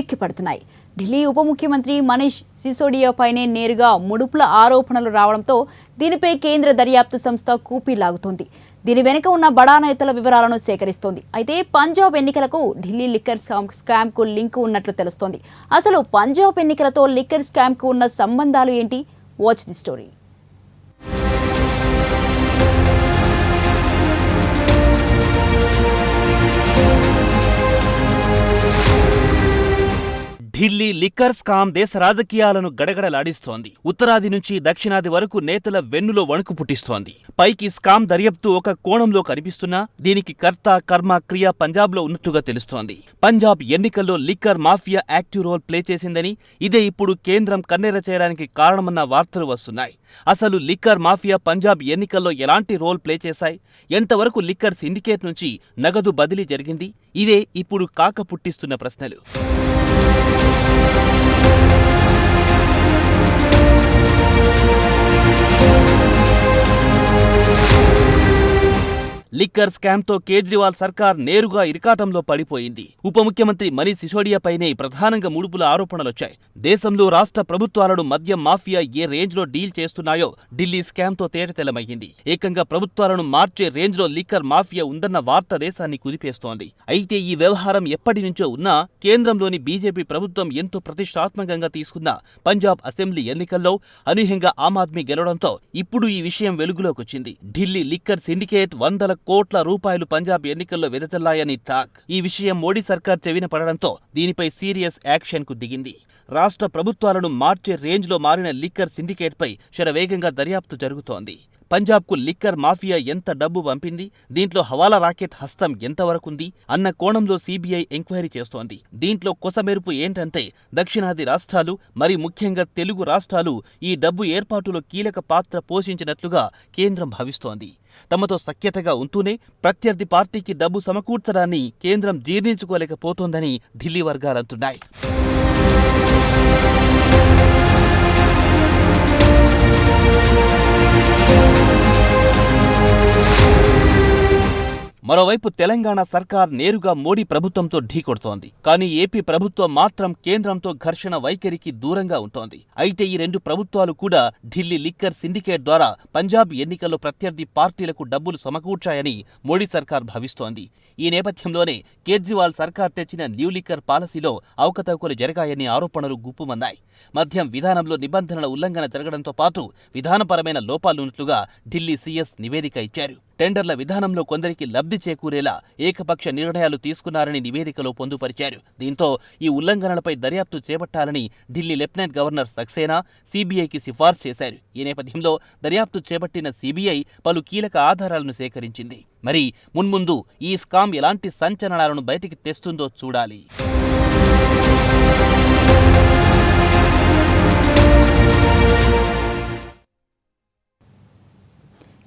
ఎక్కిపడుతున్నాయి ఢిల్లీ ఉప ముఖ్యమంత్రి మనీష్ సిసోడియాపైనే నేరుగా ముడుపుల ఆరోపణలు రావడంతో దీనిపై కేంద్ర దర్యాప్తు సంస్థ కూపీ లాగుతోంది. దీని వెనుక ఉన్న బడా నేతల వివరాలను సేకరిస్తోంది. అయితే పంజాబ్ ఎన్నికలకు ఢిల్లీ లిక్కర్ స్కామ్ స్కామ్కు లింక్ ఉన్నట్లు తెలుస్తోంది. అసలు పంజాబ్ ఎన్నికలతో లిక్కర్ స్కామ్కు ఉన్న సంబంధాలు ఏంటి? Watch the story Delhi liquor scam దేశ రాజకీయాలను గడగడలాడిస్తోంది. ఉత్తరాది నుంచి దక్షిణాది వరకు నేతల వెన్నులో వణుకు పుట్టిస్తోంది. పైకి స్కామ్ దర్యాప్తు ఒక కోణంలో కనిపిస్తున్నా దీనికి కర్త కర్మ క్రియ పంజాబ్లో ఉన్నట్టుగా తెలుస్తోంది. పంజాబ్ ఎన్నికల్లో liquor mafia active role play చేసిందని ఇదే ఇప్పుడు కేంద్రం కన్నెర చేయడానికి కారణమన్న వార్తలు వస్తున్నాయి. అసలు లిక్కర్ మాఫియా పంజాబ్ ఎన్నికల్లో ఎలాంటి రోల్ ప్లే చేశాయి? ఎంతవరకు లిక్కర్ సిండికేట్ నుంచి నగదు బదిలీ జరిగింది? ఇవే ఇప్పుడు కాక పుట్టిస్తున్న ప్రశ్నలు. Música లిక్కర్ స్కామ్తో కేజ్రీవాల్ సర్కార్ నేరుగా ఇరికాటంలో పడిపోయింది. ఉప ముఖ్యమంత్రి మనీ సిసోడియాపైనే ప్రధానంగా ముడుపుల ఆరోపణలొచ్చాయి. దేశంలో రాష్ట్ర ప్రభుత్వాలను మద్యం మాఫియా ఏ రేంజ్లో డీల్ చేస్తున్నాయో ఢిల్లీ స్కామ్తో తేటతెలమయ్యింది ఏకంగా ప్రభుత్వాలను మార్చే రేంజ్లో లిక్కర్ మాఫియా ఉందన్న వార్త దేశాన్ని కుదిపేస్తోంది. అయితే ఈ వ్యవహారం ఎప్పటి నుంచో ఉన్నా కేంద్రంలోని బీజేపీ ప్రభుత్వం ఎంతో ప్రతిష్టాత్మకంగా తీసుకున్న పంజాబ్ అసెంబ్లీ ఎన్నికల్లో అనూహ్యంగా ఆమ్ ఆద్మీ గెలవడంతో ఇప్పుడు ఈ విషయం వెలుగులోకొచ్చింది. ఢిల్లీ లిక్కర్ సిండికేట్ వందల కోట్ల రూపాయలు పంజాబ్ ఎన్నికల్లో వెదజల్లాయని టాక్. ఈ విషయం మోడీ సర్కార్ చెవిన పడడంతో దీనిపై సీరియస్ యాక్షన్కు దిగింది. రాష్ట్ర ప్రభుత్వాలను మార్చే రేంజ్లో మారిన లిక్కర్ సిండికేట్పై శరవేగంగా దర్యాప్తు జరుగుతోంది. పంజాబ్కు లిక్కర్ మాఫియా ఎంత డబ్బు పంపింది? దీంట్లో హవాలా రాకెట్ హస్తం ఎంతవరకుంది అన్న కోణంలో సీబీఐ ఎంక్వైరీ చేస్తోంది. దీంట్లో కొసమెరుపు ఏంటంటే దక్షిణాది రాష్ట్రాలు మరి ముఖ్యంగా తెలుగు రాష్ట్రాలు ఈ డబ్బు ఏర్పాటులో కీలక పాత్ర పోషించినట్లుగా కేంద్రం భావిస్తోంది. తమతో సఖ్యతగా ఉంటూనే ప్రత్యర్థి పార్టీకి డబ్బు సమకూర్చడాన్ని కేంద్రం జీర్ణించుకోలేకపోతోందని ఢిల్లీ వర్గాలంటున్నాయి మరోవైపు తెలంగాణ సర్కార్ నేరుగా మోడీ ప్రభుత్వంతో ఢీకొడుతోంది కానీ ఏపీ ప్రభుత్వం మాత్రం కేంద్రంతో ఘర్షణ వైఖరికి దూరంగా ఉంటోంది. అయితే ఈ రెండు ప్రభుత్వాలు కూడా ఢిల్లీ లిక్కర్ సిండికేట్ ద్వారా పంజాబ్ ఎన్నికల్లో ప్రత్యర్థి పార్టీలకు డబ్బులు సమకూర్చాయని మోడీ సర్కార్ భావిస్తోంది. ఈ నేపథ్యంలోనే కేజ్రీవాల్ సర్కార్ తెచ్చిన న్యూ లిక్కర్ పాలసీలో అవకతవకలు జరిగాయని ఆరోపణలు గుప్పుమన్నాయి. మద్యం విధానంలో నిబంధనల ఉల్లంఘన జరగడంతో పాటు విధానపరమైన లోపాలున్నట్లుగా ఢిల్లీ సీఎస్ నివేదిక ఇచ్చారు. టెండర్ల విధానంలో కొందరికి లబ్ధి చేకూరేలా ఏకపక్ష నిర్ణయాలు తీసుకున్నారని నివేదికలో పొందుపరిచారు. దీంతో ఈ ఉల్లంఘనలపై దర్యాప్తు చేపట్టాలని ఢిల్లీ లెఫ్టినెంట్ గవర్నర్ సక్సేనా సీబీఐకి సిఫార్సు చేశారు. ఈ నేపథ్యంలో దర్యాప్తు చేపట్టిన సీబీఐ పలు కీలక ఆధారాలను సేకరించింది. మరి మున్ముందు ఈ స్కామ్ ఎలాంటి సంచలనాలను బయటికి తెస్తుందో చూడాలి.